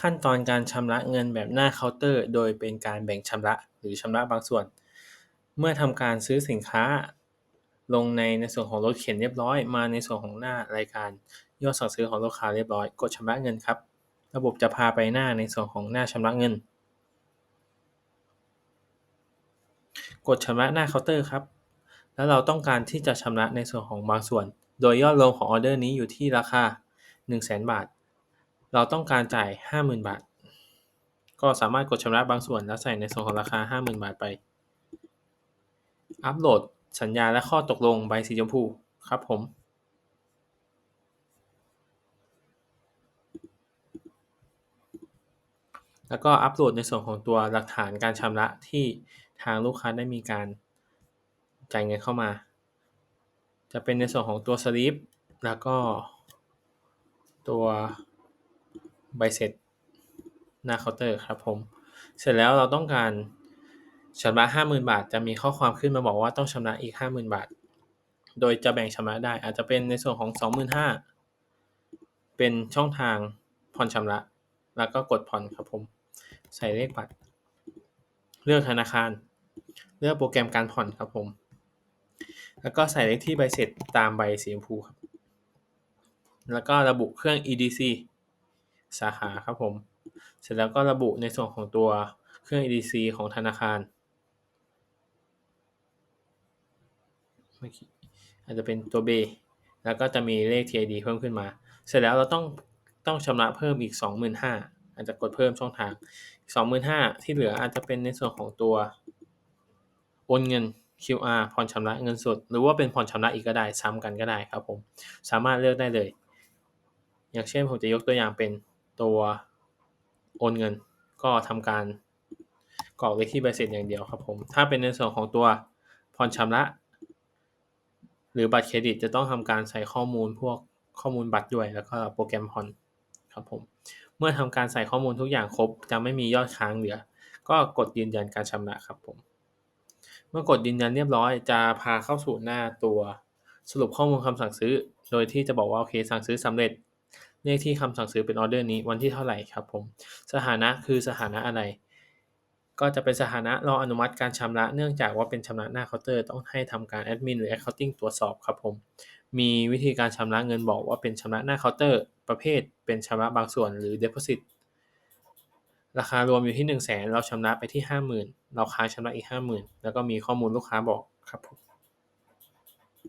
ขั้นตอนการชำระเงินแบบหน้าเคาน์เตอร์ โดยเป็นการแบ่งชำระหรือชำระบางส่วน เมื่อทำการซื้อสินค้า ลงในในส่วนของรถเข็นเรียบร้อย มาในส่วนของหน้ารายการยอดสั่งซื้อของลูกค้าเรียบร้อย กดชำระเงินครับ ระบบจะพาไปหน้าในส่วนของหน้าชำระเงิน กดชำระหน้าเคาน์เตอร์ครับ แล้วเราต้องการที่จะชำระในส่วนของบางส่วน โดยยอดรวมของออเดอร์นี้อยู่ที่ราคา 100,000 บาท เราต้องการจ่าย 50,000 บาท ก็สามารถกดชำระบางส่วนแล้วใส่ในส่วนของราคา 50,000 บาทไป อัปโหลดสัญญาและข้อตกลงใบสีชมพูครับผมแล้วก็อัปโหลดในส่วนของตัวหลักฐานการชำระที่ทางลูกค้าได้มีการจ่ายเงินเข้ามา จะเป็นในส่วนของตัวสลิปแล้วก็ตัว ใบเสร็จหน้าเคาน์เตอร์ครับผม เสร็จแล้วเราต้องการชำระ50,000บาท จะมีข้อความขึ้นมาบอกว่าต้องชำระอีก50,000บาท โดยจะแบ่งชำระได้ อาจจะเป็นในส่วนของ25,000เป็นช่องทางผ่อนชำระ แล้วก็กดผ่อนครับผม ใส่เลขบัตร เลือกธนาคาร เลือกโปรแกรมการผ่อนครับผม แล้วก็ใส่เลขที่ใบเสร็จตามใบสีชมพูครับ แล้วก็ระบุเครื่อง EDC สาขาครับผม เสร็จแล้วก็ระบุในส่วนของตัวเครื่อง EDC ของธนาคาร อาจจะเป็นตัว B แล้วก็จะมีเลข TID เพิ่มขึ้นมา เสร็จแล้วเราต้องต้องชำระเพิ่มอีก 25,000อาจจะกดเพิ่มช่องทาง25,000ที่เหลืออาจจะเป็นในส่วนของตัวโอนเงิน QR ผ่อนชำระเงินสด หรือว่าเป็นผ่อนชำระอีกก็ได้ ซ้ำกันก็ได้ครับผม สามารถเลือกได้เลย อย่างเช่นผมจะยกตัวอย่างเป็น ตัวโอนเงิน ก็ทำการกรอกเลขที่ใบเสร็จอย่างเดียวครับผม ถ้าเป็นในส่วนของตัวผ่อนชำระ หรือบัตรเครดิตจะต้องทำการใส่ข้อมูลพวกข้อมูลบัตรด้วย แล้วก็โปรแกรมผ่อนครับผม เมื่อทำการใส่ข้อมูลทุกอย่างครบ จะไม่มียอดค้างเหลือ ก็กดยืนยันการชำระครับผม เมื่อกดยืนยันเรียบร้อย จะพาเข้าสู่หน้าตัวสรุปข้อมูลคำสั่งซื้อ โดยที่จะบอกว่าโอเคสั่งซื้อสำเร็จ เลขที่คำสั่งซื้อเป็นออเดอร์นี้วันที่เท่าไหร่ครับผม สถานะคือสถานะอะไร ก็จะเป็นสถานะรออนุมัติการชำระเนื่องจากว่าเป็นชำระหน้าเคาน์เตอร์ต้องให้ทำการแอดมินหรือ Accounting ตรวจสอบครับผม มีวิธีการชำระเงินบอกว่าเป็นชำระหน้าเคาน์เตอร์ ประเภท เป็นชำระบางส่วนหรือ Deposit ราคารวมอยู่ที่ 100,000เราชำระไปที่ 50,000 เราค้างชำระอีก 50,000 แล้วก็มีข้อมูลลูกค้าบอกครับผม